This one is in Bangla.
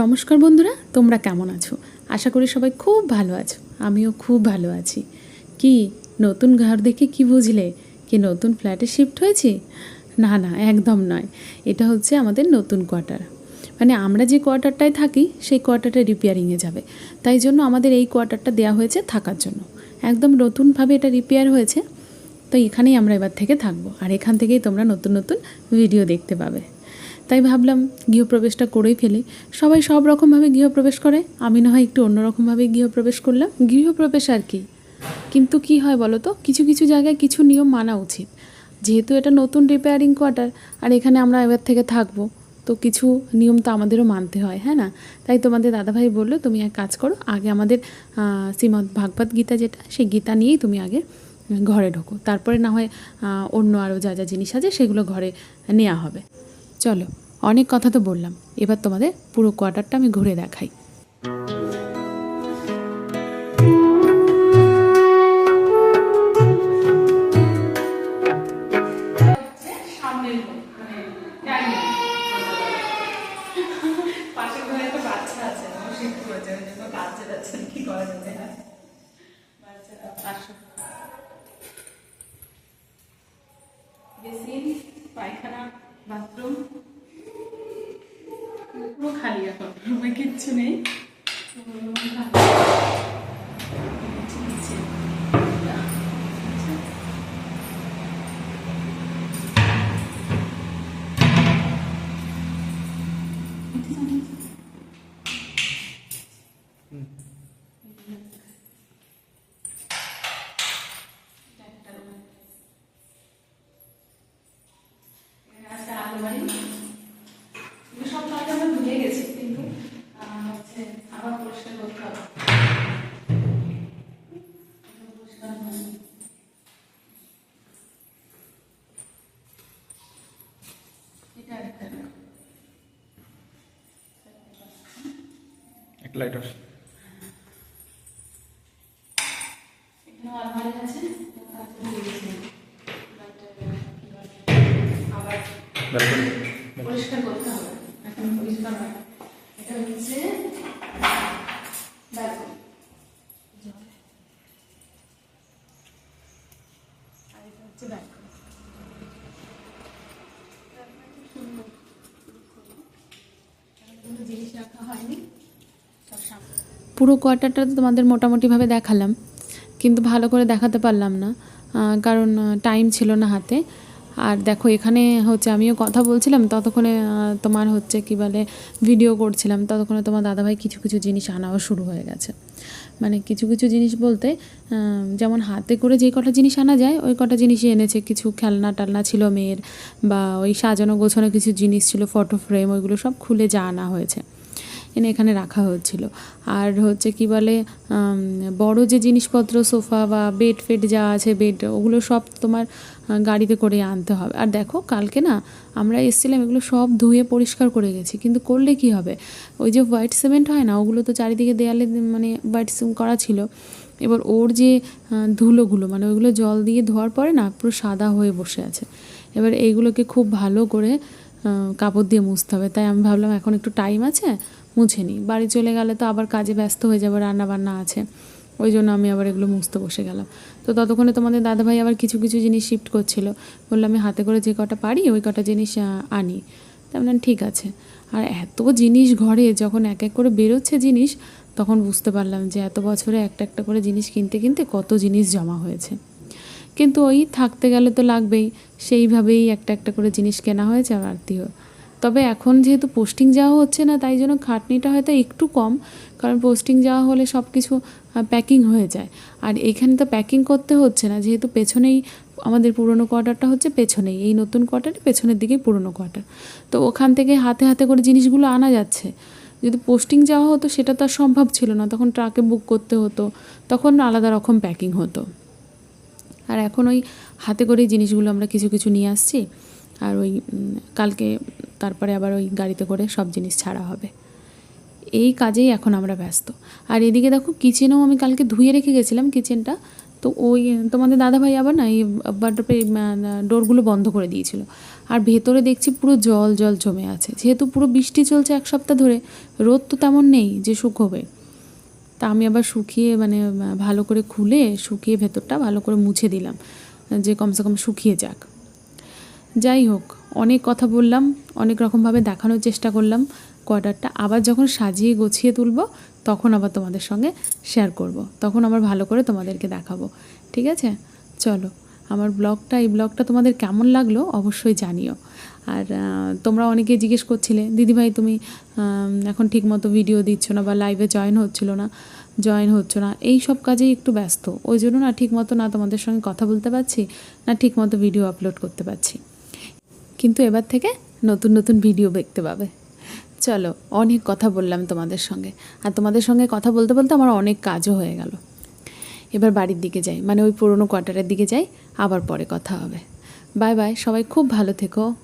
নমস্কার বন্ধুরা, তোমরা কেমন আছো? আশা করি সবাই খুব ভালো আছো, আমিও খুব ভালো আছি। কি, নতুন ঘর দেখে কি বুঝলে? কি নতুন ফ্ল্যাটে শিফট হয়েছি? না না, একদম নয়। এটা হচ্ছে আমাদের নতুন কোয়ার্টার। মানে আমরা যে কোয়ার্টারটায় থাকি, সেই কোয়ার্টারটা রিপেয়ারিংয়ে যাবে। তাই জন্য আমাদের এই কোয়ার্টারটা দেওয়া হয়েছে থাকার জন্য। একদম নতুনভাবে এটা রিপেয়ার হয়েছে, তো এখানেই আমরা এবার থেকে থাকব। আর এখান থেকেই তোমরা নতুন নতুন ভিডিও দেখতে পাবে। তাই ভাবলাম গৃহপ্রবেশটা করেই ফেলি। সবাই সব রকমভাবে গৃহপ্রবেশ করে, আমি না হয় একটু অন্যরকমভাবে গৃহপ্রবেশ করলাম। গৃহপ্রবেশ আর কি? কিন্তু কি হয় বলো তো? কিছু কিছু জায়গায় কিছু নিয়ম মানা উচিত। যেহেতু এটা নতুন রিপেয়ারিং কোয়ার্টার আর এখানে আমরা এবার থেকে থাকব, তো কিছু নিয়ম তো আমাদেরও মানতে হয় হ্যাঁ না? তাই তোমাদের দাদাভাই বলল, তুমি এক কাজ করো, আগে আমাদের শ্রীমদ্ ভাগবত গীতা যেটা, সেই গীতা নিয়েই তুমি আগে ঘরে ঢোকো। তারপরে না হয় অন্য আরও যা যা জিনিস আছে, সেগুলো ঘরে নেওয়া হবে। চলো অনেক কথা তো বললাম। এবার তোমাদের পুরো কোয়ার্টারটা আমি ঘুরে দেখাই। ও শিফট নেই। পুরো room ব্যালকনি পরিষ্কার করতে হবে। এখন পরিষ্কার হয়। এটা হচ্ছে জিনিস রাখা হয়নি। পুরো কোয়ার্টারটা তো তোমাদের মোটামুটিভাবে দেখালাম, কিন্তু ভালো করে দেখাতে পারলাম না কারণ টাইম ছিল না হাতে। আর দেখো, এখানে হচ্ছে আমিও কথা বলছিলাম, ততক্ষণে তোমার হচ্ছে কি বলে ভিডিও করছিলাম, ততক্ষণে তোমার দাদাভাই কিছু কিছু জিনিস আনাও শুরু হয়ে গেছে। মানে কিছু কিছু জিনিস বলতে যেমন হাতে করে যে কটা জিনিস আনা যায়, ওই কটা জিনিসই এনেছে। কিছু খেলনা টালনা ছিল মেয়ের, বা ওই সাজানো গোছানো কিছু জিনিস ছিল ফটো ফ্রেম ওইগুলো সব খুলে যা আনা হয়েছে। এনে এখানে রাখা হচ্ছিল আর হচ্ছে কি বলে বড় যে জিনিসপত্র, সোফা বা বেড ফেড যা আছে বেড ওগুলো সব তোমার গাড়িতে করে আনতে হবে। আর দেখো, কালকে না আমরা এসেছিলাম, এগুলো সব ধুয়ে পরিষ্কার করে গেছি। কিন্তু করলে কি হবে? ওই যে হোয়াইট সিমেন্ট হয় না, ওগুলো তো চারিদিকে দেয়ালে মানে হোয়াইট সিমেন্ট করা ছিল। এবার ওর যে ধুলোগুলো মানে ওইগুলো জল দিয়ে ধোয়ার পরে না পুরো সাদা হয়ে বসে আছে। এবার এইগুলোকে খুব ভালো করে কাপড় দিয়ে মুছতে হবে। তাই আমি ভাবলাম এখন একটু টাইম আছে, মুছে নিই। বাড়ি চলে গেলে তো আবার কাজে ব্যস্ত হয়ে যাবে রান্না বান্না আছে। ওই জন্য আমি আবার এগুলো মুছতে বসে গেলাম। তো ততক্ষণে তোমাদের দাদাভাই আবার কিছু কিছু জিনিস শিফট করছিল। বললাম আমি হাতে করে যে কটা পারি, ওই কটা জিনিস আনি। তাই বললাম, ঠিক আছে। আর এত জিনিস ঘরে, যখন এক এক করে বেরোচ্ছে জিনিস, তখন বুঝতে পারলাম যে এত বছরে একটা একটা করে জিনিস কিনতে কিনতে কত জিনিস জমা হয়েছে। কিন্তু ওই থাকতে গেলে তো লাগবেই। সেইভাবেই একটা একটা করে জিনিস কেনা হয়েছে আর আত্মীয় তবে এখন যেহেতু পোস্টিং যাওয়া হচ্ছে না, তাই জন্য খাটনিটা হয়তো একটু কম, কারণ পোস্টিং যাওয়া হলে সব কিছু প্যাকিং হয়ে যায়। আর এখানে তো প্যাকিং করতে হচ্ছে না, যেহেতু পেছনেই আমাদের পুরনো কোয়ার্টারটা হচ্ছে পেছনেই। এই নতুন কোয়ার্টারে পেছনের দিকেই পুরনো কোয়ার্টার তো ওখান থেকে হাতে হাতে করে জিনিসগুলো আনা যাচ্ছে। যদি পোস্টিং যাওয়া হতো, সেটা তো সম্ভব ছিল না। তখন ট্রাকে বুক করতে হতো। তখন আলাদা রকম প্যাকিং হতো। আর এখন ওই হাতে করেই জিনিসগুলো আমরা কিছু কিছু নিয়ে আসছি। আর ওই কালকে তারপরে আবার ওই গাড়িতে করে সব জিনিস ছাড়া হবে। এই কাজেই এখন আমরা ব্যস্ত। আর এদিকে দেখো কিচেনেও আমি কালকে ধুয়ে রেখে গেছিলাম কিচেনটা তো ওই, তোমাদের দাদাভাই আবার না এই বাটপে ডোরগুলো বন্ধ করে দিয়েছিল। আর ভেতরে দেখছি পুরো জল জল জমে আছে। যেহেতু পুরো বৃষ্টি চলছে এক সপ্তাহ ধরে, রোদ তো তেমন নেই যে শুকোবে তা আমি আবার শুকিয়ে মানে ভালো করে খুলে শুকিয়ে ভেতরটা ভালো করে মুছে দিলাম, যে কমসে কম শুকিয়ে যাক যাই হোক, অনেক কথা বললাম, অনেক রকমভাবে দেখানোর চেষ্টা করলাম, কোয়ার্টারটা আবার যখন সাজিয়ে গুছিয়ে তুলব, তখন আবার তোমাদের সঙ্গে শেয়ার করব। তখন আবার ভালো করে তোমাদেরকে দেখাবো, ঠিক আছে চলো আমার ব্লগটা, এই ব্লগটা তোমাদের কেমন লাগল অবশ্যই জানিও। আর তোমরা অনেকে জিজ্ঞেস করছিলে, দিদিভাই, তুমি এখন ঠিক মতো ভিডিও দিচ্ছ না বা লাইভে জয়েন হচ্ছিল না জয়েন হচ্ছ না? এই সব কাজেই একটু ব্যস্ত। ওই জন্য না ঠিকমতো না তোমাদের সঙ্গে কথা বলতে পারছি, না ঠিকমতো ভিডিও আপলোড করতে পারছি। কিন্তু এবার থেকে নতুন নতুন ভিডিও দেখতে পাবে। চলো, অনেক কথা বললাম তোমাদের সঙ্গে। আর তোমাদের সঙ্গে কথা বলতে বলতে আমার অনেক কাজও হয়ে গেল। এবার বাড়ির দিকে যাই। মানে ওই পুরনো কোয়ার্টারের দিকে যাই, আবার পরে কথা হবে। বাই বাই সবাই খুব ভালো থেকো।